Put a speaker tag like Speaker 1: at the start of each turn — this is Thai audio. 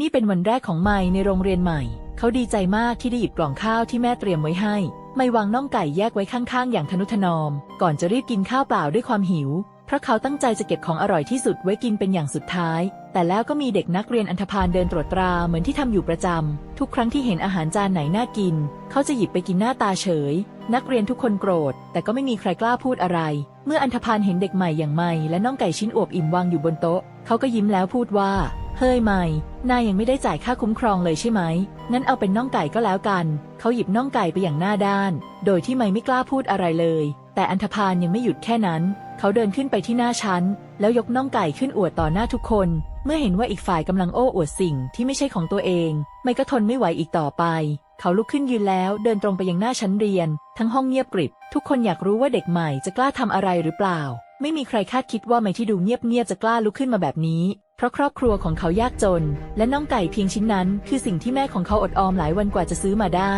Speaker 1: นี่เป็นวันแรกของไมค์ในโรงเรียนใหม่ เขาดีใจมากที่ได้หยิบกล่องข้าวที่แม่เตรียมไว้ให้ ไม่วางน่องไก่แยกไว้ข้างๆ อย่างทนุถนอม ก่อนจะรีบกินข้าวเปล่าด้วยความหิว เพราะเขาตั้งใจจะเก็บของอร่อยที่สุดไว้กินเป็นอย่างสุดท้าย แต่แล้วก็มีเด็กนักเรียนอันธพาลเดินตรวจตราเหมือนที่ทำอยู่ประจำทุกครั้งที่เห็นอาหารจานไหนน่ากิน เขาจะหยิบไปกินหน้าตาเฉย นักเรียนทุกคนโกรธ แต่ก็ไม่มีใครกล้าพูดอะไร เมื่ออันธพาลเห็นเด็กใหม่อย่างไม่และน้องไก่ชิ้นอวบอิ่มวางอยู่บนโต๊ะ เขาก็ยิ้มแล้วพูดว่า เฮ้ยไม่ นายยังไม่ได้จ่ายค่าคุ้มครองเลยใช่ไหม งั้นเอาเป็นน่องไก่ก็แล้วกัน เขาหยิบน่องไก่ไปอย่างหน้าด้าน โดยที่ไม่ไม่กล้าพูดอะไรเลย แต่อันธพาลยังไม่หยุดแค่นั้น เขาเดินขึ้นไปที่หน้าชั้น แล้วยกน่องไก่ขึ้นอวดต่อหน้าทุกคน เมื่อเห็นว่าอีกฝ่ายกำลังโอ้อวดสิ่งที่ไม่ใช่ของตัวเอง ไม่ก็ทนไม่ไหวอีกต่อไป เขาลุกขึ้นยืนแล้วเดินตรงไปยังหน้าชั้นเรียน ทั้งห้องเงียบกริบ ทุกคนอยากรู้ว่าเด็กใหม่จะกล้าทำอะไรหรือเปล่า ไม่มีใครคาดคิดว่าไม่ที่ดูเงียบๆจะกล้าลุกขึ้นมาแบบนี้ เพราะครอบครัวของเขายากจน และน้องไก่เพียงชิ้นนั้น คือสิ่งที่แม่ของเขาอดออมหลายวันกว่าจะซื้อมาได้